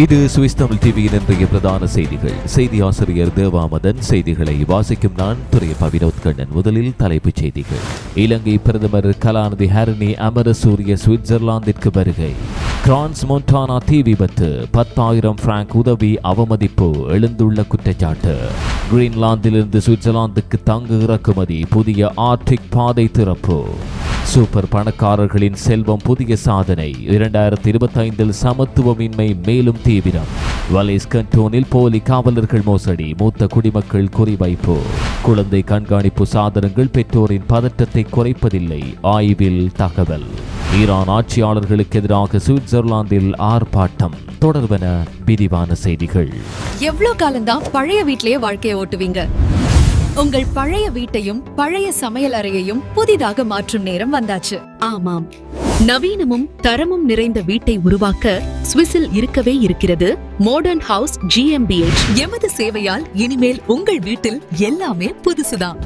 இது சுவிஸ் தமிழ் டிவியின் இன்றைய பிரதான செய்திகள். செய்தி ஆசிரியர் தேவாமதன் செய்திகளை வாசிக்கும் நான் துறை வினோத் கண்ணன் முதலில் தலைப்புச் செய்திகள். இலங்கை பிரதமர் கலாநிதி ஹரணி அமரசூரிய சுவிட்சர்லாந்திற்கு வருகை. கிரான்ஸ் மொன்டானா தீ விபத்து. பத்தாயிரம் பிராங்க் உதவி அவமதிப்பு. எழுந்துள்ள குற்றச்சாட்டு. கிரீன்லாந்திலிருந்து சுவிட்சர்லாந்துக்கு தங்கு இறக்குமதி. புதிய ஆர்டிக் பாதை திறப்பு. சூப்பர் பணக்காரர்களின் செல்வம் புதிய சாதனை. இரண்டாயிரத்தி இருபத்தைந்தில் சமத்துவமின்மை மேலும் தீவிரம். வலேஸ் கண்டோனில் போலி காவலர்கள் மோசடி மூத்த குடிமக்கள் குறிவைப்பு. குழந்தை கண்காணிப்பு சாதனங்கள் பெற்றோரின் பதற்றத்தை குறைப்பதில்லை ஆய்வில் தகவல். ஈரான் ஆட்சியாளர்களுக்கு எதிராக சுவிட்சர்லாந்தில் ஆர்ப்பாட்டம் தொடர்பென விரிவான செய்திகள். எவ்வளவு காலம்தான் பழைய வீட்டிலேயே வாழ்க்கையை ஓட்டுவீங்க? உங்கள் பழைய வீட்டையும் பழைய சமையல் அறையையும் புதிதாக மாற்றும் நேரம் வந்தாச்சு. ஆமாம். நவீனமும் தரமும் நிறைந்த வீட்டை உருவாக்க சுவிஸில் இருக்கவே இருக்கிறது மாடர்ன் ஹவுஸ் ஜிஎம்பிஎச் எமது சேவையால் இனிமேல் உங்கள் வீட்டில் எல்லாமே புதுசுதான்.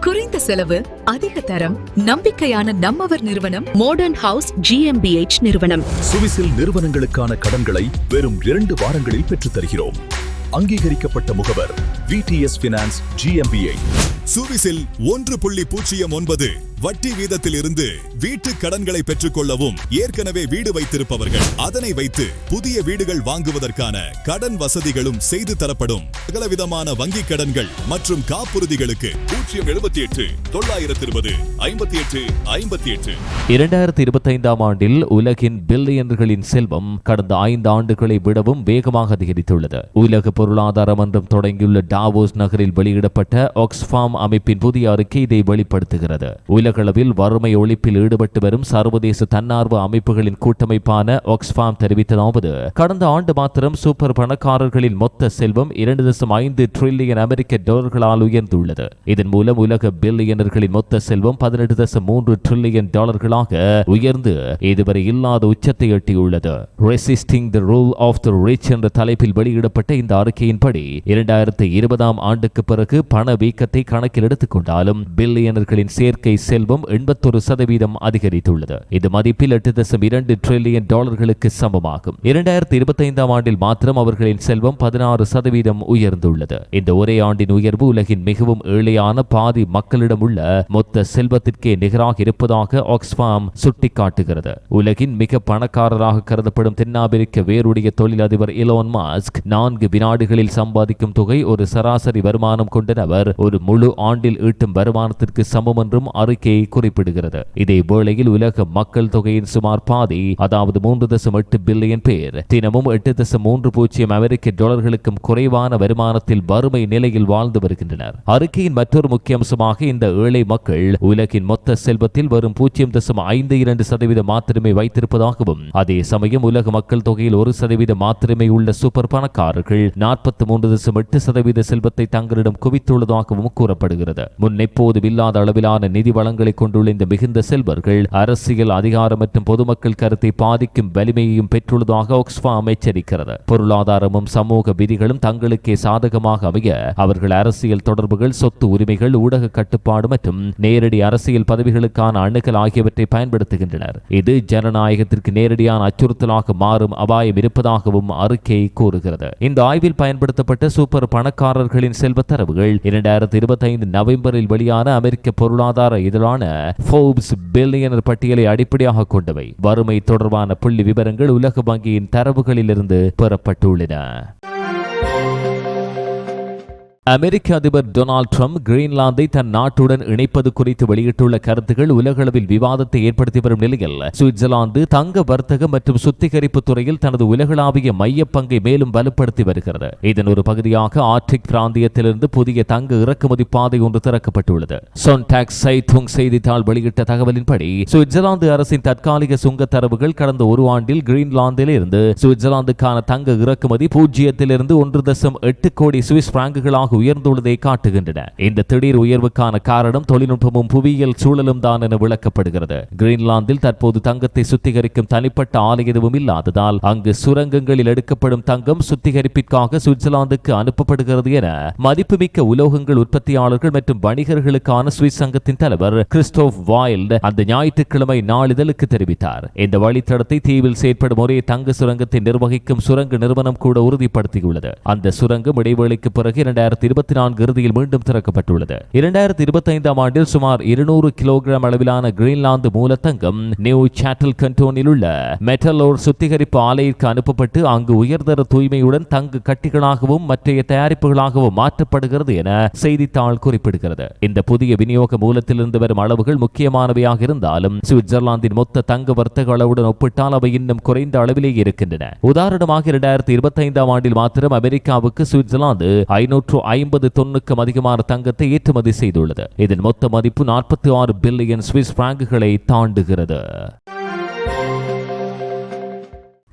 குறைந்த செலவு அதிக தரம் நம்பிக்கையான நம்மவர் நிறுவனம் மாடர்ன் ஹவுஸ் ஜிஎம்பிஎச் நிறுவனம். சுவிஸில் நிறுவனங்களுக்கான கடன்களை வெறும் இரண்டு வாரங்களில் பெற்றுத் தருகிறோம் அங்கீகரிக்கப்பட்ட முகவர் விடிஎஸ் பினான்ஸ் ஜிஎம்பிஐ சுவிஸில் ஒன்று புள்ளி பூஜ்ஜியம் ஒன்பது. வட்டி வீதத்தில் இருந்து வீட்டு கடன்களை பெற்றுக்கொள்ளவும் ஏற்கனவே வீடு வைத்திருப்பவர்கள். அதனை வைத்து புதிய வீடுகள் வாங்குவதற்கான கடன் வசதிகளும் செய்து தரப்படும். சகலவிதமான வங்கி கடன்கள் மற்றும் காப்புறுதிகளுக்கு பூஜ்ஜியம் எழுபத்தி எட்டு தொள்ளாயிரத்தி இருபது ஐம்பத்தி எட்டு ஐம்பத்தி எட்டு இரண்டாயிரத்தி இருபத்தைந்தாம் ஆண்டில் உலகின் பில்லியனர்களின் செல்வம் கடந்த ஐந்து ஆண்டுகளை விடவும் வேகமாக அதிகரித்துள்ளது. உலக பொருளாதார மன்றம் தொடங்கியுள்ள டாவோஸ் நகரில் வெளியிடப்பட்ட ஆக்ஸ்ஃபார்ம் அமைப்பின் புதிய அறிக்கை இதை வெளிப்படுத்துகிறது. உலக உலகளவில் வறுமை ஒழிப்பில் ஈடுபட்டு வரும் சர்வதேச தன்னார்வ அமைப்புகளின் கூட்டமைப்பான ஒக்ஸ்பாம் தெரிவித்ததாவது கடந்த ஆண்டு மாத்திரம் சூப்பர் பணக்காரர்களின் மொத்த செல்வம் இரண்டு தசம் ஐந்து டிரில்லியன் அமெரிக்க டாலர்களால் உயர்ந்துள்ளது. இதன் மூலம் உலக பில்லியனர்களின் மொத்த செல்வம் பதினெட்டு தசம் மூன்று டிரில்லியன் டாலர்களாக உயர்ந்து இதுவரை இல்லாத உச்சத்தை எட்டியுள்ளது. Resisting the rule of the rich என்ற தலைப்பில் வெளியிடப்பட்ட இந்த அறிக்கையின்படி இரண்டாயிரத்தி இருபதாம் ஆண்டுக்கு பிறகு பண வீக்கத்தை கணக்கில் எடுத்துக் கொண்டாலும் பில்லியனர்களின் சேர்க்கை செல்வம் செல்வம் எண்பத்தொரு சதவீதம் அதிகரித்துள்ளது. இது மதிப்பில் எட்டு தசம் இரண்டு டிரில்லியன் டாலர்களுக்கு சமமாகும். இரண்டாயிரத்தி இருபத்தைந்தாம் ஆண்டில் மாத்திரம் அவர்களின் செல்வம் பதினாறு சதவீதம் உயர்ந்துள்ளது. இந்த ஒரே ஆண்டின் உயர்வு உலகின் மிகவும் ஏழையான பாதி மக்களிடம் உள்ள மொத்த செல்வத்திற்கே நிகராக இருப்பதாக ஆக்ஸ்பாம் சுட்டிக்காட்டுகிறது. உலகின் மிக பணக்காரராக கருதப்படும் தென்னாப்பிரிக்க வேருடைய தொழிலதிபர் இலோன் மாஸ்க் நான்கு வினாடுகளில் சம்பாதிக்கும் தொகை ஒரு சராசரி வருமானம் கொண்ட நபர் ஒரு முழு ஆண்டில் ஈட்டும் வருமானத்திற்கு சமம் என்றும் அறிக்கை குறிப்பிடுகிறது. இதே வேளையில் உலக மக்கள் தொகையின் சுமார் பாதி அதாவது மூன்று தசம் எட்டு பில்லியன் பேர் தினமும் எட்டு தசம் மூன்று பூஜ்ஜியம் அமெரிக்க டாலர்களுக்கும் குறைவான வருமானத்தில் வறுமை நிலையில் வாழ்ந்து வருகின்றனர். அறிக்கையின் மற்றொரு முக்கிய அம்சமாக இந்த ஏழை மக்கள் உலகின் மொத்த செல்வத்தில் வரும் பூஜ்ஜியம் தசம் ஐந்து இரண்டு சதவீதம் மாத்திரமே வைத்திருப்பதாகவும் அதே சமயம் உலக மக்கள் தொகையில் ஒரு சதவீதம் மாத்திரமே உள்ள சூப்பர் பணக்காரர்கள் நாற்பத்தி மூன்று தசம் எட்டு சதவீத செல்வத்தை தங்களிடம் குவித்துள்ளதாகவும் கூறப்படுகிறது. முன் எப்போதும் இல்லாத அளவிலான நிதி வளங்களை கொண்டுள்ள இந்த மிகுந்த செல்வர்கள் அரசியல் அதிகாரம் மற்றும் பொதுமக்கள் கருத்தை பாதிக்கும் வலிமையையும் பெற்றுள்ளதாக ஆக்ஸ்பாம் எச்சரிக்கிறது பொருளாதாரமும் சமூக விதிகளும் தங்களுக்கே சாதகமாக அமைய அவர்கள் அரசியல் தொடர்புகள் சொத்து உரிமைகள் ஊடக கட்டுப்பாடு மற்றும் நேரடி அரசியல் பதவிகளுக்கான அணுகல் ஆகியவற்றை பயன்படுத்துகின்றனர். இது ஜனநாயகத்திற்கு நேரடியான அச்சுறுத்தலாக மாறும் அபாயம் இருப்பதாகவும் அறிக்கை கூறுகிறது. இந்த ஆய்வில் பயன்படுத்தப்பட்ட சூப்பர் பணக்காரர்களின் செல்வ தரவுகள் இரண்டாயிரத்தி இருபத்தி ஐந்து நவம்பரில் வெளியான அமெரிக்க பொருளாதார இதழ் இதழான ஃபோர்ப்ஸ் பில்லியனர் பட்டியலை அடிப்படையாக கொண்டவை. வறுமை தொடர்பான புள்ளி விவரங்கள் உலக வங்கியின் தரவுகளிலிருந்து பெறப்பட்டுள்ளன. அமெரிக்க அதிபர் டொனால்ட் ட்ரம்ப் கிரீன்லாந்தை தன் நாட்டுடன் இணைப்பது குறித்து வெளியிட்டுள்ள கருத்துகள் உலகளவில் விவாதத்தை ஏற்படுத்தி வரும் நிலையில் சுவிட்சர்லாந்து தங்க வர்த்தகம் மற்றும் சுத்திகரிப்பு துறையில் தனது உலகளாவிய மைய பங்கை மேலும் வலுப்படுத்தி வருகிறது. இதன் ஒரு பகுதியாக ஆர்டிக் பிராந்தியத்திலிருந்து புதிய தங்க இறக்குமதி பாதை ஒன்று திறக்கப்பட்டுள்ளது. சொன்டாக் சைத்துங் செய்தித்தாள் வெளியிட்ட தகவலின்படி சுவிட்சர்லாந்து அரசின் தற்காலிக சுங்க தரவுகள் கடந்த ஒரு ஆண்டில் கிரீன்லாந்தில் இருந்து சுவிட்சர்லாந்துக்கான தங்க இறக்குமதி பூஜ்ஜியத்திலிருந்து ஒன்று தசம் எட்டு கோடி சுவிஸ் பிராங்குகளாக உயர்ந்துள்ளதை காட்டுகின்றன. இந்த திடீர் உயர்வுக்கான காரணம் தொழில்நுட்பமும் புவியியல் சூழலும் தான் என விளக்கப்படுகிறது. கிரீன்லாந்தில் தற்போது தங்கத்தை சுத்திகரிக்கும் தனிப்பட்ட ஆலை எதுவும் இல்லாததால் அங்கு சுரங்கங்களில் எடுக்கப்படும் தங்கம் சுத்திகரிப்பிற்காக சுவிட்சர்லாந்துக்கு அனுப்பப்படுகிறது என மதிப்புமிக்க உலோகங்கள் உற்பத்தியாளர்கள் மற்றும் வணிகர்களுக்கான சுவிஸ் சங்கத்தின் தலைவர் கிறிஸ்டோப் வாயில்ட் அந்த ஞாயிற்றுக்கிழமை நாளிதழுக்கு தெரிவித்தார். இந்த வழித்தடத்தை தீவில் செயற்படும் ஒரே தங்க சுரங்கத்தை நிர்வகிக்கும் சுரங்க நிறுவனம் கூட உறுதிப்படுத்தியுள்ளது. அந்த சுரங்கம் இடைவேளைக்கு பிறகு இரண்டாயிரத்தி இருபத்தி நான்கு இறுதியில் மீண்டும் திறக்கப்பட்டுள்ளது. இரண்டாயிரத்தி இருபத்தி ஐந்தாம் ஆண்டில் சுமார் இருநூறு கிலோகிராம் அளவிலான கிரீன்லாந்து மூலத்தங்கம் நியூ சாட்டல் கண்டோனில் உள்ள மெட்டலோர் சுத்திகரிப்பு ஆலையிற்கு அனுப்பப்பட்டு அங்கு உயர்தர தூய்மையுடன் தங்கு கட்டிகளாகவும் மற்றைய தயாரிப்புகளாகவும் மாற்றப்படுகிறது என செய்தித்தாள் குறிப்பிடுகிறது. இந்த புதிய விநியோக மூலத்திலிருந்து வரும் அளவுகள் முக்கியமானவையாக இருந்தாலும் சுவிட்சர்லாந்தின் மொத்த தங்க வர்த்தக அளவுடன் ஒப்பிட்டால் அவை இன்னும் குறைந்த அளவிலேயே இருக்கின்றன. உதாரணமாக இரண்டாயிரத்தி இருபத்தி ஐந்தாம் ஆண்டில் மாத்திரம் அமெரிக்காவுக்கு சுவிட்சர்லாந்து ஐநூற்று ஐம்பது தொன்னுக்கும் அதிகமான தங்கத்தை ஏற்றுமதி செய்துள்ளது. இதன் மொத்த மதிப்பு நாற்பத்தி ஆறு பில்லியன் சுவிஸ் பிராங்குகளை தாண்டுகிறது.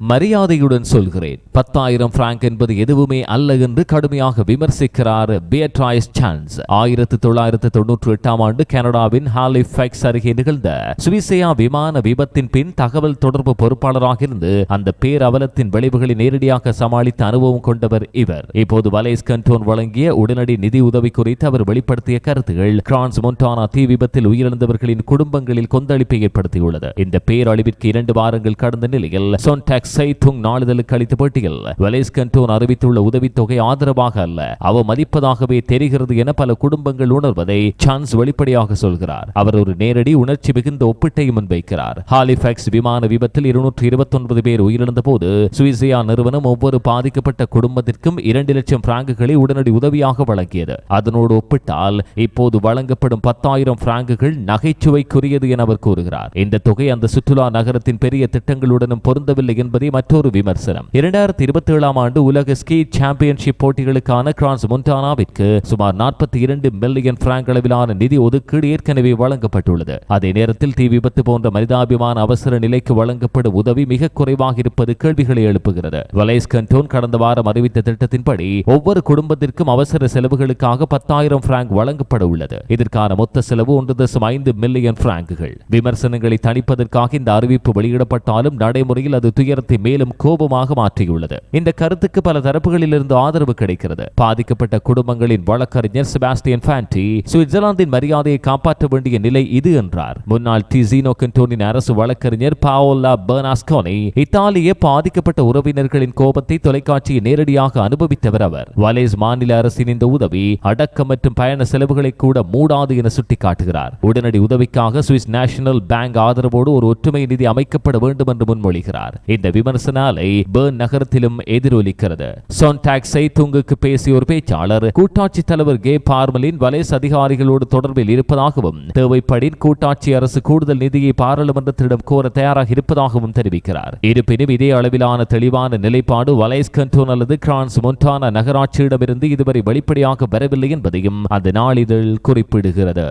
மரியாதையுடன் சொல்கிறேன். பத்தாயிரம் பிராங்க் என்பது எதுவுமே அல்ல என்று கடுமையாக விமர்சிக்கிறார் பியட்ராய்ஸ் சான்ஸ் ஆயிரத்தி தொள்ளாயிரத்தி தொன்னூற்றி எட்டாம் ஆண்டு கனடாவின் ஹாலிஃபெக்ஸ் அருகே நிகழ்ந்த சுவிசையா விமான விபத்தின் பின் தகவல் தொடர்பு பொறுப்பாளராக இருந்து அந்த பேரவலத்தின் விளைவுகளை நேரடியாக சமாளித்த அனுபவம் கொண்டவர் இவர். இப்போது வலேஸ் கண்டோன் வழங்கிய உடனடி நிதி உதவி குறித்து அவர் வெளிப்படுத்திய கருத்துகள் கிரான்ஸ் மொன்டானா தீ விபத்தில் உயிரிழந்தவர்களின் குடும்பங்களில் கொந்தளிப்பை ஏற்படுத்தியுள்ளது. இந்த பேரழிவிற்கு இரண்டு வாரங்கள் கடந்த நிலையில் சொன்டாக்ஸ் சைத்துங் நாளிதழுக்கு அளித்த பேட்டியில் வெலேஸ் கண்டோன் அறிவித்துள்ள உதவித்தொகை ஆதரவாக அல்ல அவ மதிப்பதாகவே தெரிகிறது என பல குடும்பங்கள் உணர்வதை சான்ஸ் வெளிப்படையாக சொல்கிறார். அவர் ஒரு நேரடி உணர்ச்சி மிகுந்த ஒப்பீட்டையும் முன்வைக்கிறார். ஹாலிஃபேக்ஸ் விமான விபத்தில் இருநூற்றி இருபத்தி ஒன்பது பேர் உயிரிழந்த போது சுவிசியா நிறுவனம் ஒவ்வொரு பாதிக்கப்பட்ட குடும்பத்திற்கும் இரண்டு லட்சம் பிராங்குகளை உடனடி உதவியாக வழங்கியது. அதனோடு ஒப்பிட்டால் இப்போது வழங்கப்படும் பத்தாயிரம் பிராங்குகள் நகைச்சுவைக்குரியது என அவர் கூறுகிறார். இந்த தொகை அந்த சுற்றுலா நகரத்தின் பெரிய திட்டங்களுடனும் பொருந்தவில்லை என்பது என்பதே மற்றொரு விமர்சனம். இரண்டாயிரத்தி இருபத்தி ஏழாம் ஆண்டு உலக ஸ்கீ சாம்பியன்ஷிப் போட்டிகளுக்கான கிரான்ஸ் மொன்டானாவிற்கு சுமார் நாற்பத்தி இரண்டு மில்லியன் பிராங்க் அளவிலான நிதி ஒதுக்கீடு ஏற்கனவே வழங்கப்பட்டுள்ளது. அதே நேரத்தில் தீ விபத்து போன்ற மனிதாபிமான அவசர நிலைக்கு வழங்கப்படும் உதவி மிக குறைவாக இருப்பது கேள்விகளை எழுப்புகிறது. வலைஸ் கண்டோன் கடந்த வாரம் அறிவித்த திட்டத்தின்படி ஒவ்வொரு குடும்பத்திற்கும் அவசர செலவுகளுக்காக பத்தாயிரம் பிராங்க் வழங்கப்பட உள்ளது. இதற்கான மொத்த செலவு ஒன்று தசம் ஐந்து மில்லியன் பிராங்குகள். விமர்சனங்களை தணிப்பதற்காக இந்த அறிவிப்பு வெளியிடப்பட்டாலும் நடைமுறையில் அது துயரத்தை மேலும் கோபமாக மாற்றியுள்ளது. இந்த கருத்துக்கு பல தரப்புகளிலிருந்து ஆதரவு கிடைக்கிறது. பாதிக்கப்பட்ட குடும்பங்களின் வழக்கறிஞர் செபாஸ்டியன் ஃபேண்டி சுவிட்சர்லாந்தின் மரியாதையை காப்பாற்ற வேண்டிய நிலை இது என்றார். முன்னாள் டிசினோ கண்டோனின் அரசு வழக்கறிஞர் பாவோலா பெர்னாஸ்கோனி இத்தாலிய பாதிக்கப்பட்ட உறவினர்களின் கோபத்தை தொலைக்காட்சியை நேரடியாக அனுபவித்தவர் அவர். வலேஸ் மாநில அரசின் இந்த உதவி அடக்கம் மற்றும் பயண செலவுகளை கூட மூடாது என சுட்டிக்காட்டுகிறார். உடனடி உதவிக்காக சுவிஸ் நேஷனல் பேங்க் ஆதரவோடு ஒரு ஒற்றுமை நிதி அமைக்கப்பட வேண்டும் என்று முன்மொழிகிறார். இந்த விமர்சன அலை பேர்ன் நகரத்திலும் எதிரொலிக்கிறது. சோன்டாக் செய்துங்குக்கு பேசிய ஒரு பேச்சாளர் கூட்டாட்சி தலைவர் கே பார்மலின் வலேஸ் அதிகாரிகளோடு தொடர்பில் இருப்பதாகவும் தேவைப்படி கூட்டாட்சி அரசு கூடுதல் நிதியை பாராளுமன்றத்திடம் கோர தயாராக இருப்பதாகவும் தெரிவிக்கிறார். இருப்பினும் இதே அளவிலான தெளிவான நிலைப்பாடு வலேஸ் கண்டோன் அல்லது கிரான்ஸ் மொன்டானா நகராட்சியிடமிருந்து இதுவரை வெளிப்படையாக வரவில்லை என்பதையும் அந்த நாளிதழ் குறிப்பிடுகிறது.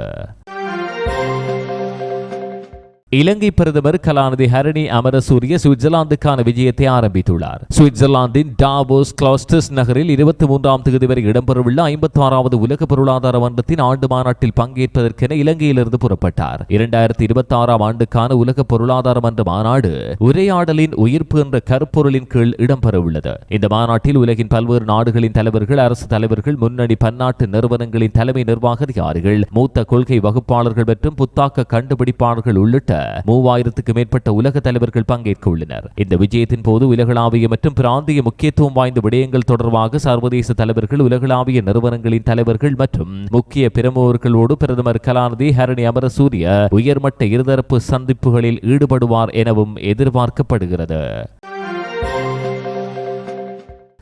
இலங்கை பிரதமர் கலாநிதி ஹரணி அமரசூரிய சுவிட்சர்லாந்துக்கான விஜயத்தை ஆரம்பித்துள்ளார். சுவிட்சர்லாந்தின் டாவோஸ் கிளாஸ்டஸ் நகரில் இருபத்தி மூன்றாம் தேதி வரை இடம்பெறவுள்ள ஐம்பத்தி ஆறாவது உலக பொருளாதார மன்றத்தின் ஆண்டு மாநாட்டில் பங்கேற்பதற்கென இலங்கையிலிருந்து புறப்பட்டார். இரண்டாயிரத்தி இருபத்தி ஆறாம் ஆண்டுக்கான உலக பொருளாதார மன்ற மாநாடு உரையாடலின் உயிர்ப்பு என்ற கருப்பொருளின் கீழ் இடம்பெறவுள்ளது. இந்த மாநாட்டில் உலகின் பல்வேறு நாடுகளின் தலைவர்கள் அரசு தலைவர்கள் முன்னணி பன்னாட்டு நிறுவனங்களின் தலைமை நிர்வாக அதிகாரிகள் மூத்த கொள்கை வகுப்பாளர்கள் மற்றும் புத்தாக்க கண்டுபிடிப்பாளர்கள் உள்ளிட்ட மூவாயிரத்துக்கு மேற்பட்ட உலக தலைவர்கள் பங்கேற்க உள்ளனர். இந்த விஜயத்தின் போது உலகளாவிய மற்றும் பிராந்திய முக்கியத்துவம் வாய்ந்த விடயங்கள் தொடர்பாக சர்வதேச தலைவர்கள் உலகளாவிய நிறுவனங்களின் தலைவர்கள் மற்றும் முக்கிய பிரமுகர்களோடு பிரதமர் கலாநிதி ஹரணி அமரசூரிய உயர்மட்ட இருதரப்பு சந்திப்புகளில் ஈடுபடுவார் எனவும் எதிர்பார்க்கப்படுகிறது.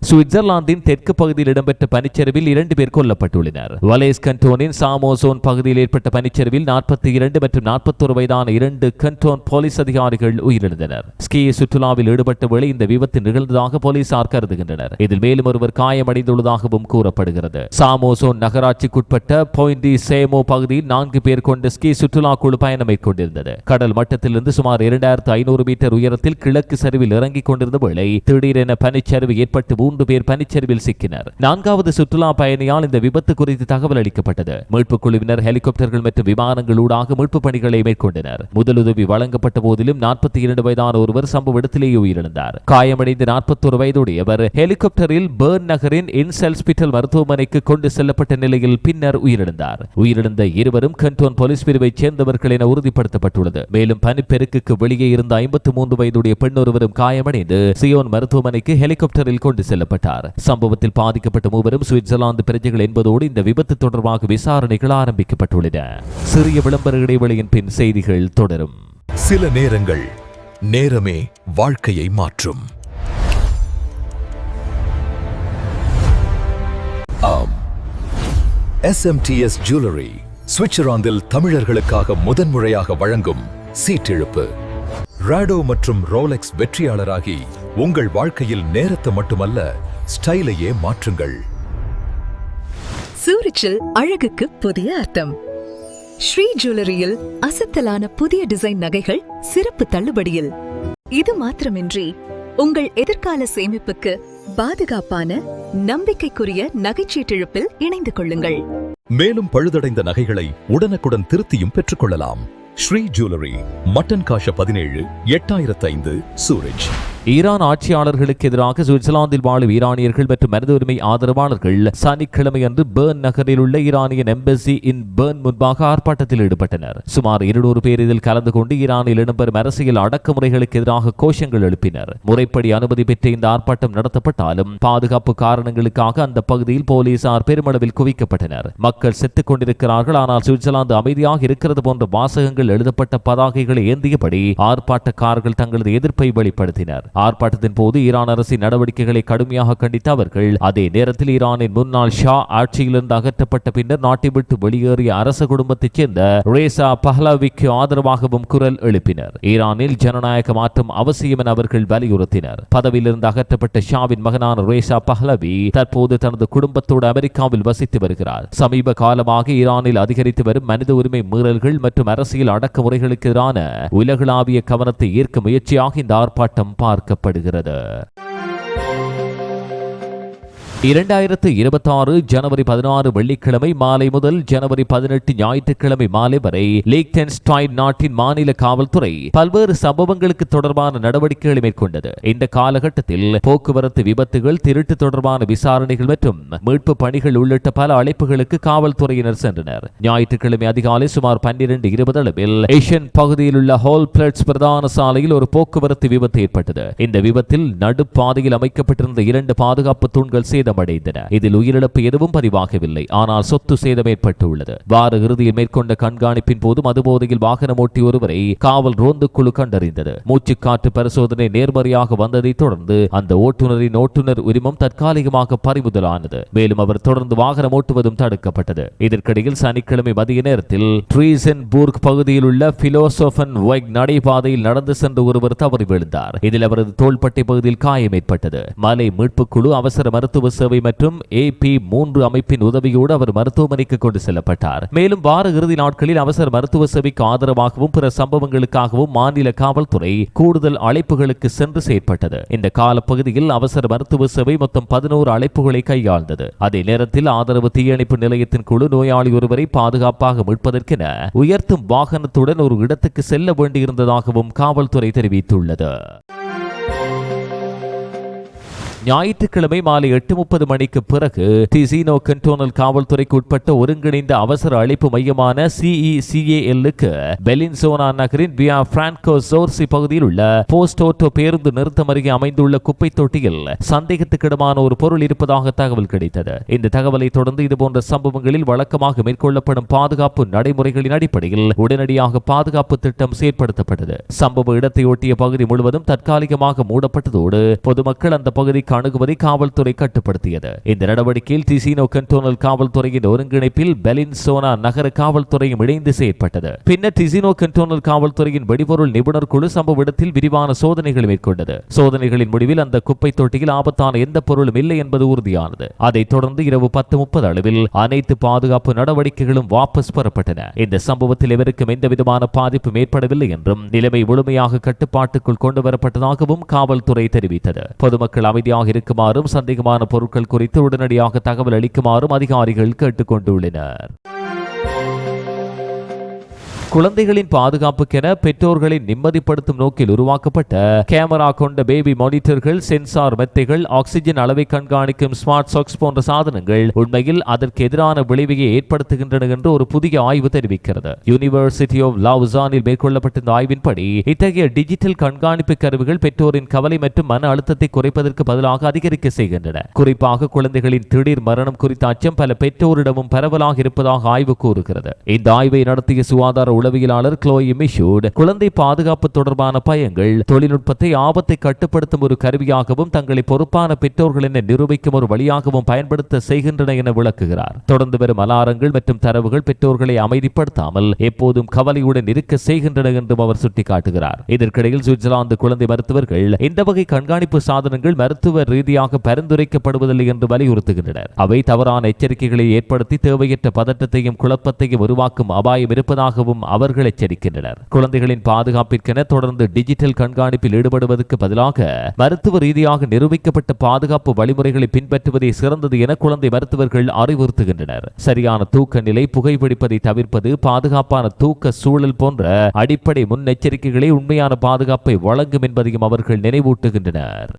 சுவிட்சர்லாந்தின் தெற்கு பகுதியில் இடம்பெற்ற பனிச்சரிவில் இரண்டு பேர் கொல்லப்பட்டுள்ளனர். வலேஸ் கண்டோனின் சாமோசோன் பகுதியில் ஏற்பட்ட பனிச்சரிவில் நாற்பத்தி இரண்டு மற்றும் நாற்பத்தொரு வயதான இரண்டு கண்டோன் போலீஸ் அதிகாரிகள் உயிரிழந்தனர். ஸ்கீ சுற்றுலாவில் ஈடுபட்ட வேளை இந்த விபத்து நிகழ்ந்ததாக போலீசார் கருதுகின்றனர். இதில் மேலும் ஒருவர் காயமடைந்துள்ளதாகவும் கூறப்படுகிறது. சாமோசோன் நகராட்சிக்குட்பட்ட பொயிண்டி சேமோ பகுதியில் நான்கு பேர் கொண்ட ஸ்கீ சுற்றுலா குழு பயணம் மேற்கொண்டிருந்தது. கடல் மட்டத்திலிருந்து சுமார் இரண்டாயிரத்து ஐநூறு மீட்டர் உயரத்தில் கிழக்கு சரிவில் இறங்கிக் கொண்டிருந்த வேளை திடீரென பனிச்சரிவு ஏற்பட்டு மூன்று பேர் பனிச்சரிவில் சிக்கினர். நான்காவது சுற்றுலா பயணியால் இந்த விபத்து குறித்து தகவல் அளிக்கப்பட்டது. மீட்புக் குழுவினர் ஹெலிகாப்டர்கள் மற்றும் விமானங்களூடாக மீட்பு பணிகளை மேற்கொண்டனர். முதலுதவி வழங்கப்பட்ட போதிலும் நாற்பத்தி இரண்டு வயதான ஒருவர் சம்பவ இடத்திலேயே உயிரிழந்தார். காயமடைந்த நாற்பத்தொரு வயதுடையவர் ஹெலிகாப்டரில் பேர்ன் நகரின் இன்செல்ஸ்பிட்டல் மருத்துவமனைக்கு கொண்டு செல்லப்பட்ட நிலையில் பின்னர் உயிரிழந்தார். உயிரிழந்த இருவரும் கண்டோன் போலீஸ் பிரிவைச் சேர்ந்தவர்கள் என உறுதிப்படுத்தப்பட்டுள்ளது. மேலும் பனிப்பெருக்குக்கு வெளியே இருந்த ஐம்பத்தி மூன்று வயதுடைய பெண் ஒருவரும் காயமடைந்து சியோன் மருத்துவமனைக்கு ஹெலிகாப்டரில் கொண்டு கொல்லப்பட்டார். சம்பவத்தில் பாதிக்கப்பட்ட மூவரும் சுவிட்சர்லாந்து பிரஜைகள் என்பதோடு இந்த விபத்து தொடர்பாக விசாரணைகள் ஆரம்பிக்கப்பட்டுள்ளன. சிறிய விளம்பர இடைவெளியின் பின் செய்திகள் தொடரும். சில நேரங்கள் நேரமே வாழ்க்கையை மாற்றும். ஆம். எஸ்எம்டிஎஸ் ஜுவல்லரி சுவிட்சர்லாந்தில் தமிழர்களுக்காக முதன்முறையாக வழங்கும் சீட்டிழுப்பு. ராடோ மற்றும் ரோலெக்ஸ் வெற்றியாளராகி உங்கள் வாழ்க்கையில் நேரத்தை மட்டுமல்ல ஸ்டைலையே மாற்றுங்கள். சூரிச்சில் அழகுக்கு புதிய அர்த்தம். ஸ்ரீ ஜுவல்லரியில் அசத்தலான புதிய டிசைன் நகைகள் சிறப்பு தள்ளுபடியில். இது மாத்திரமின்றி உங்கள் எதிர்கால சேமிப்புக்கு பாதுகாப்பான நம்பிக்கைக்குரிய நகைச்சீட்டிழப்பில் இணைந்து கொள்ளுங்கள். மேலும் பழுதடைந்த நகைகளை உடனுக்குடன் திருத்தியும் பெற்றுக்கொள்ளலாம் ஸ்ரீ ஜுவல்லரி மட்டன் காஷ பதினேழு எட்டாயிரத்து ஐந்து சூரஜ் ஈரான் ஆட்சியாளர்களுக்கு எதிராக சுவிட்சர்லாந்தில் வாழும் ஈரானியர்கள் மற்றும் மனித உரிமை ஆதரவாளர்கள் சனிக்கிழமை அன்று பேர்ன் நகரில் உள்ள ஈரானியன் எம்பசி இன் பேர்ன் முன்பாக ஆர்ப்பாட்டத்தில் ஈடுபட்டனர். சுமார் இருநூறு பேர் இதில் கலந்து கொண்டு ஈரானில் இடம்பெறும் அரசியல் அடக்குமுறைகளுக்கு எதிராக கோஷங்கள் எழுப்பினர். முறைப்படி அனுமதி பெற்ற இந்த ஆர்ப்பாட்டம் நடத்தப்பட்டாலும் பாதுகாப்பு காரணங்களுக்காக அந்த பகுதியில் போலீசார் பெருமளவில் குவிக்கப்பட்டனர். மக்கள் செத்துக் கொண்டிருக்கிறார்கள். ஆனால் சுவிட்சர்லாந்து அமைதியாக இருக்கிறது போன்ற வாசகங்கள் எழுதப்பட்ட பதாகைகளை ஏந்தியபடி ஆர்ப்பாட்டக்காரர்கள் தங்களது எதிர்ப்பை வெளிப்படுத்தினர். ஆர்ப்பாட்டத்தின் போது ஈரான் அரசின் நடவடிக்கைகளை கடுமையாக கண்டித்த அவர்கள் அதே நேரத்தில் ஈரானின் முன்னாள் ஷா ஆட்சியிலிருந்து அகற்றப்பட்ட பின்னர் நாட்டை விட்டு வெளியேறிய அரச குடும்பத்தைச் சேர்ந்த ரேசா பஹ்லாவிக்கு ஆதரவாகவும் குரல் எழுப்பினர். ஈரானில் ஜனநாயக மாற்றம் அவசியம் என அவர்கள் வலியுறுத்தினர். பதவியிலிருந்து அகற்றப்பட்ட ஷாவின் மகனான ரேசா பஹ்லவி தற்போது தனது குடும்பத்தோடு அமெரிக்காவில் வசித்து வருகிறார். சமீப காலமாக ஈரானில் அதிகரித்து வரும் மனித உரிமை மீறல்கள் மற்றும் அரசியல் அடக்குமுறைகளுக்கு எதிரான உலகளாவிய கவனத்தை ஈர்க்க முயற்சியாக இந்த ஆர்ப்பாட்டம் பார்க்க பார்க்கப்படுகிறது. இரண்டாயிரத்து இருபத்தாறு ஜனவரி பதினாறு வெள்ளிக்கிழமை மாலை முதல் ஜனவரி பதினெட்டு ஞாயிற்றுக்கிழமை மாலை வரை லேக்டன்ஸ்டாயின் நாட்டின் மாநில காவல்துறை பல்வேறு சம்பவங்களுக்கு தொடர்பான நடவடிக்கைகளை மேற்கொண்டது. இந்த காலகட்டத்தில் போக்குவரத்து விபத்துகள் திருட்டு தொடர்பான விசாரணைகள் மற்றும் மீட்பு பணிகள் உள்ளிட்ட பல அழைப்புகளுக்கு காவல்துறையினர் சென்றனர். ஞாயிற்றுக்கிழமை அதிகாலை சுமார் பன்னிரண்டு இருபது அளவில் ஏஷியன் பகுதியில் உள்ள ஹோல் பிளட்ஸ் பிரதான சாலையில் ஒரு போக்குவரத்து விபத்து ஏற்பட்டது. இந்த விபத்தில் நடுப்பாதையில் அமைக்கப்பட்டிருந்த இரண்டு பாதுகாப்பு தூண்கள் சேதமடைந்தன. இதில் உயிரிழப்பு எதுவும் பதிவாகவில்லை. ஆனால் சொத்து சேதம் ஏற்பட்டுள்ளது. வார இறுதியில் மேற்கொண்ட கண்காணிப்பின் போது மதுபோதையில் வாகனம் ஓட்டி ஒருவரை காவல் ரோந்து குழு கண்டறிந்தது. மூச்சுக்காற்று பரிசோதனை நேர்மறையாக வந்ததை தொடர்ந்து அந்த ஓட்டுநரின் ஓட்டுநர் உரிமம் தற்காலிகமாக பறிமுதலானது. மேலும் அவர் தொடர்ந்து வாகனம் ஓட்டுவதும் தடுக்கப்பட்டது. இதற்கிடையில் சனிக்கிழமை மதிய நேரத்தில் ட்ரீசன்பூர்க் பகுதியில் உள்ள பிலோசோபன் வைக் நடைபாதையில் நடந்து சென்ற ஒருவர் தவறி விழுந்தார். இதில் அவரது தோள்பட்டை பகுதியில் காயம் ஏற்பட்டது. மலை மீட்புக் குழு அவசர மருத்துவ சேவை மற்றும் ஏபி மூன்று அமைப்பின் உதவியோடு அவர் மருத்துவமனைக்கு கொண்டு செல்லப்பட்டார். மேலும் வார இறுதி நாட்களில் அவசர மருத்துவ சேவைக்கு ஆதரவாகவும் பிற சம்பவங்களுக்காகவும் மாநில காவல்துறை கூடுதல் அழைப்புகளுக்கு சென்று செயற்பட்டது. இந்த காலப்பகுதியில் அவசர மருத்துவ சேவை மொத்தம் பதினோரு அழைப்புகளை கையாழ்ந்தது. அதே நேரத்தில் ஆதரவு தீயணைப்பு நிலையத்தின் குழு நோயாளி ஒருவரை பாதுகாப்பாக மீட்பதற்கென உயர்த்தும் வாகனத்துடன் ஒரு இடத்துக்கு செல்ல வேண்டியிருந்ததாகவும் காவல்துறை தெரிவித்துள்ளது. ஞாயிற்றுக்கிழமை மாலை எட்டு முப்பது மணிக்கு பிறகு டிசினோ கண்டோனல் காவல்துறைக்கு உட்பட்ட ஒருங்கிணைந்த அவசர அழைப்பு மையமான சிஇசிஏஎல்லுக்கு பெலின்சோனா நகரின் பியா பிரான்கோ சோர்சி பகுதியில் உள்ள போஸ்டோட்டோ பேருந்து நிறுத்தம் அருகே அமைந்துள்ள குப்பை தொட்டியில் சந்தேகத்துக்கிடமான ஒரு பொருள் இருப்பதாக தகவல் கிடைத்தது. இந்த தகவலை தொடர்ந்து இதுபோன்ற சம்பவங்களில் வழக்கமாக மேற்கொள்ளப்படும் பாதுகாப்பு நடைமுறைகளின் அடிப்படையில் உடனடியாக பாதுகாப்பு திட்டம் செயற்படுத்தப்பட்டது. சம்பவ இடத்தை ஒட்டிய பகுதி முழுவதும் தற்காலிகமாக மூடப்பட்டதோடு பொதுமக்கள் அந்த பகுதிக்கு அணுகுவதை காவல்துறை கட்டுப்படுத்தியது. இந்த நடவடிக்கையில் டிசினோ கண்டோனல் காவல்துறையின் ஒருங்கிணைப்பில் பெலின்சோனா நகர காவல்துறையும் இணைந்து செயற்பட்டது. பின்னர் டிசினோ கண்டோனல் காவல்துறையின் வெடிபொருள் நிபுணர் குழு சம்பவ இடத்தில் விரிவான சோதனைகளை மேற்கொண்டது. சோதனைகளின் முடிவில் அந்த குப்பை தொட்டியில் ஆபத்தான எந்த பொருளும் இல்லை என்பது உறுதியானது. அதைத் தொடர்ந்து இரவு பத்து முப்பது அளவில் அனைத்து பாதுகாப்பு நடவடிக்கைகளும் வாபஸ் பெறப்பட்டன. இந்த சம்பவத்தில் எவருக்கும் எந்தவிதமான பாதிப்பும் ஏற்படவில்லை என்றும் நிலைமை முழுமையாக கட்டுப்பாட்டுக்குள் கொண்டு வரப்பட்டதாகவும் காவல்துறை தெரிவித்தது. பொதுமக்கள் அமைதியாக எச்சரிக்கையாக இருக்குமாறும் சந்தேகமான பொருட்கள் குறித்து உடனடியாக தகவல் அளிக்குமாறும் அதிகாரிகள் கேட்டுக் கொண்டுள்ளனர் குழந்தைகளின் பாதுகாப்புக்கென பெற்றோர்களை நிம்மதிப்படுத்தும் நோக்கில் உருவாக்கப்பட்ட கேமரா கொண்ட பேபி மானிட்டர்கள் சென்சார் மெத்தைகள் ஆக்சிஜன் அளவை கண்காணிக்கும் ஸ்மார்ட் சாக்ஸ் போன்ற சாதனங்கள் உண்மையில் அதற்கு எதிரான விளைவையை ஏற்படுத்துகின்றன என்று ஒரு புதிய ஆய்வு தெரிவிக்கிறது. யூனிவர்சிட்டி ஆஃப் லாவுசானில் மேற்கொள்ளப்பட்ட இந்த ஆய்வின்படி இத்தகைய டிஜிட்டல் கண்காணிப்பு கருவிகள் பெற்றோரின் கவலை மற்றும் மன அழுத்தத்தை குறைப்பதற்கு பதிலாக அதிகரிக்க செய்கின்றன. குறிப்பாக குழந்தைகளின் திடீர் மரணம் குறித்த அச்சம் பல பெற்றோரிடமும் பரவலாக இருப்பதாக ஆய்வு கூறுகிறது. இந்த ஆய்வை நடத்திய சுகாதார உளவியலாளர் க்ளோயி மிஷூட் குழந்தை பாதுகாப்பு தொடர்பான பயங்கள் தொழில்நுட்பத்தை ஆபத்தை கட்டுப்படுத்தும் ஒரு கருவியாகவும் தங்களை பொறுப்பான பெற்றோர்கள் என நிரூபிக்கும் ஒரு வழியாகவும் பயன்படுத்த செய்கின்றன என விளக்குகிறார். தொடர்ந்து வரும் அலாரங்கள் மற்றும் தரவுகள் பெற்றோர்களை அமைதிப்படுத்தாமல் எப்போதும் கவலையுடன் இருக்க செய்கின்றன என்றும் அவர் சுட்டிக்காட்டுகிறார். இதற்கிடையில் சுவிட்சர்லாந்து குழந்தை மருத்துவர்கள் இந்த வகை கண்காணிப்பு சாதனங்கள் மருத்துவ ரீதியாக பரிந்துரைக்கப்படுவதில்லை என்று வலியுறுத்துகின்றனர். அவை தவறான எச்சரிக்கைகளை ஏற்படுத்தி தேவையற்ற பதட்டத்தையும் குழப்பத்தையும் உருவாக்கும் அபாயம் இருப்பதாகவும் அவர்கள் எச்சரிக்கின்றனர். குழந்தைகளின் பாதுகாப்பிற்கென தொடர்ந்து டிஜிட்டல் கண்காணிப்பில் ஈடுபடுவதற்கு பதிலாக மருத்துவ ரீதியாக நிரூபிக்கப்பட்ட பாதுகாப்பு வழிமுறைகளை பின்பற்றுவதே சிறந்தது என குழந்தை மருத்துவர்கள் அறிவுறுத்துகின்றனர். சரியான தூக்க நிலை புகைப்பிடிப்பதை தவிர்ப்பது பாதுகாப்பான தூக்க சூழல் போன்ற அடிப்படை முன்னெச்சரிக்கைகளே உண்மையான பாதுகாப்பை வழங்கும் என்பதையும் அவர்கள் நினைவூட்டுகின்றனர்.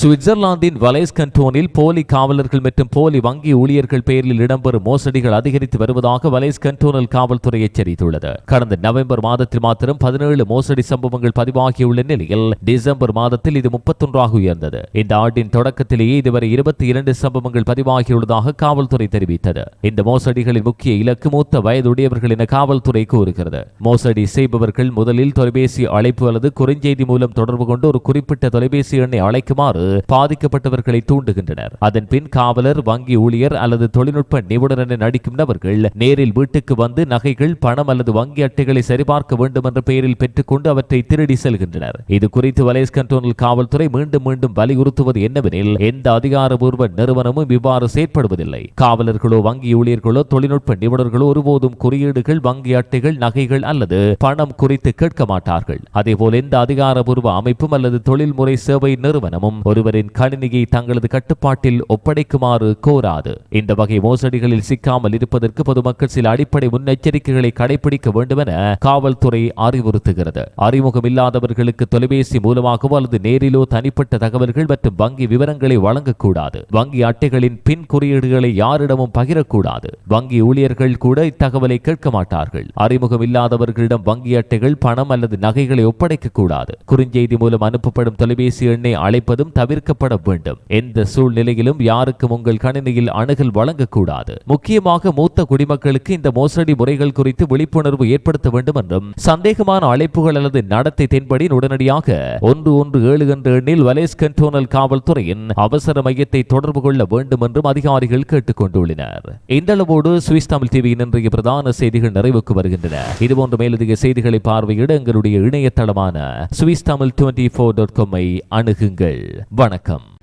சுவிட்சர்லாந்தின் வலைஸ் கண்டோனில் போலி காவலர்கள் மற்றும் போலி வங்கி ஊழியர்கள் பெயரில் இடம்பெறும் மோசடிகள் அதிகரித்து வருவதாக வலைஸ் கண்டோனல் காவல்துறை எச்சரித்துள்ளது. கடந்த நவம்பர் மாதத்தில் மாத்திரம் பதினேழு மோசடி சம்பவங்கள் பதிவாகியுள்ள நிலையில் டிசம்பர் மாதத்தில் இது முப்பத்தொன்றாக உயர்ந்தது. இந்த ஆண்டின் தொடக்கத்திலேயே இதுவரை இருபத்தி இரண்டு சம்பவங்கள் பதிவாகியுள்ளதாக காவல்துறை தெரிவித்தது. இந்த மோசடிகளின் முக்கிய இலக்கு மூத்த வயதுடையவர்கள் என காவல்துறை கூறுகிறது. மோசடி செய்பவர்கள் முதலில் தொலைபேசி அழைப்பு அல்லது குறுஞ்செய்தி மூலம் தொடர்பு கொண்டு ஒரு குறிப்பிட்ட தொலைபேசி எண்ணை அழைக்குமாறு பாதிக்கப்பட்டவர்களை தூண்டுகின்றனர். அதன் பின் காவலர் வங்கி ஊழியர் அல்லது தொழில்நுட்ப நிபுணர் என நடிக்கும் நபர்கள் நேரில் வீட்டுக்கு வந்து நகைகள் பணம் அல்லது வங்கி அட்டைகளை சரிபார்க்க வேண்டும் என்ற பெயரில் பெற்றுக்கொண்டு அவற்றை திருடி செல்கின்றனர். இது குறித்து வலேஸ் கண்டோனல் காவல்துறை மீண்டும் மீண்டும் வலியுறுத்துவது என்னவெனில் எந்த அதிகாரபூர்வ நிறுவனமும் இவ்வாறு செயற்படுவதில்லை. காவலர்களோ வங்கி ஊழியர்களோ தொழில்நுட்ப நிபுணர்களோ ஒருபோதும் குறியீடுகள் வங்கி அட்டைகள் நகைகள் அல்லது பணம் குறித்து கேட்க மாட்டார்கள். அதேபோல் எந்த அதிகாரபூர்வ அமைப்பும் அல்லது தொழில்முறை சேவை நிறுவனமும் ஒருவரின் கணினியை தங்களது கட்டுப்பாட்டில் ஒப்படைக்குமாறு கோராது. இந்த வகை மோசடிகளில் சிக்காமல் இருப்பதற்கு பொதுமக்கள் சில அடிப்படை முன்னெச்சரிக்கைகளை கடைபிடிக்க வேண்டும் என காவல்துறை அறிவுறுத்துகிறது. அறிமுகம் இல்லாதவர்களுக்கு தொலைபேசி மூலமாகவோ அல்லது நேரிலோ தனிப்பட்ட தகவல்கள் மற்றும் வங்கி விவரங்களை வழங்கக்கூடாது. வங்கி அட்டைகளின் பின் குறியீடுகளை யாரிடமும் பகிரக்கூடாது. வங்கி ஊழியர்கள் கூட இத்தகவலை கேட்க மாட்டார்கள். அறிமுகம் இல்லாதவர்களிடம் வங்கி அட்டைகள் பணம் அல்லது நகைகளை ஒப்படைக்க கூடாது குறுஞ்செய்தி மூலம் அனுப்பப்படும் தொலைபேசி எண்ணை அழைப்பதும் தவிர்க்கப்பட வேண்டும். எந்த சூழ்நிலையிலும் யாருக்கும் உங்கள் கணினியில் அணுகல் வழங்கக்கூடாது. முக்கியமாக மூத்த குடிமக்களுக்கு இந்த மோசடி முறைகள் குறித்து விழிப்புணர்வு ஏற்படுத்த வேண்டும் என்றும் சந்தேகமான அழைப்புகள் அல்லது நடத்தை தென்படி உடனடியாக ஒன்று ஒன்று ஏழு என்ற எண்ணில் வலேஸ் கண்டோனல் காவல்துறையின் அவசர மையத்தை தொடர்பு கொள்ள வேண்டும் என்றும் அதிகாரிகள் கேட்டுக் கொண்டுள்ளனர் இந்த அளவோடு சுவிஸ் தமிழ் டிவியின் இன்றைய பிரதான செய்திகள் நிறைவுக்கு வருகின்றன. இதுபோன்ற மேலதிக செய்திகளை பார்வையிட எங்களுடைய இணையதளமான Swiss Tamil twenty four dot காமை அணுகுங்கள். வணக்கம்.